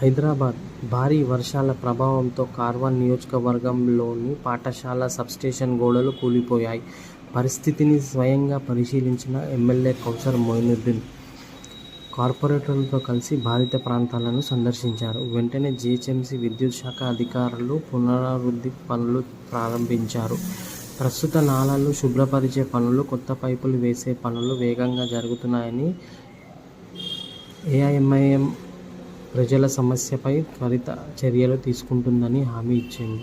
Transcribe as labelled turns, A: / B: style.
A: హైదరాబాద్ భారీ వర్షాల ప్రభావంతో కార్వాన్ నియోజకవర్గంలోని పాఠశాల సబ్స్టేషన్ గోడలు కూలిపోయాయి. పరిస్థితిని స్వయంగా పరిశీలించిన ఎమ్మెల్యే కౌసర్ మొయినుద్దీన్ కార్పొరేటర్లతో కలిసి బాధిత ప్రాంతాలను సందర్శించారు. వెంటనే జిహెచ్ఎంసీ విద్యుత్ శాఖ అధికారులు పునరావృద్ధి పనులు ప్రారంభించారు. ప్రస్తుత నాళాలు శుభ్రపరిచే పనులు, కొత్త పైపులు వేసే పనులు వేగంగా జరుగుతున్నాయని, ఏఐఎంఐఎం ప్రజల సమస్యపై త్వరిత చర్యలు తీసుకుంటుందని హామీ ఇచ్చింది.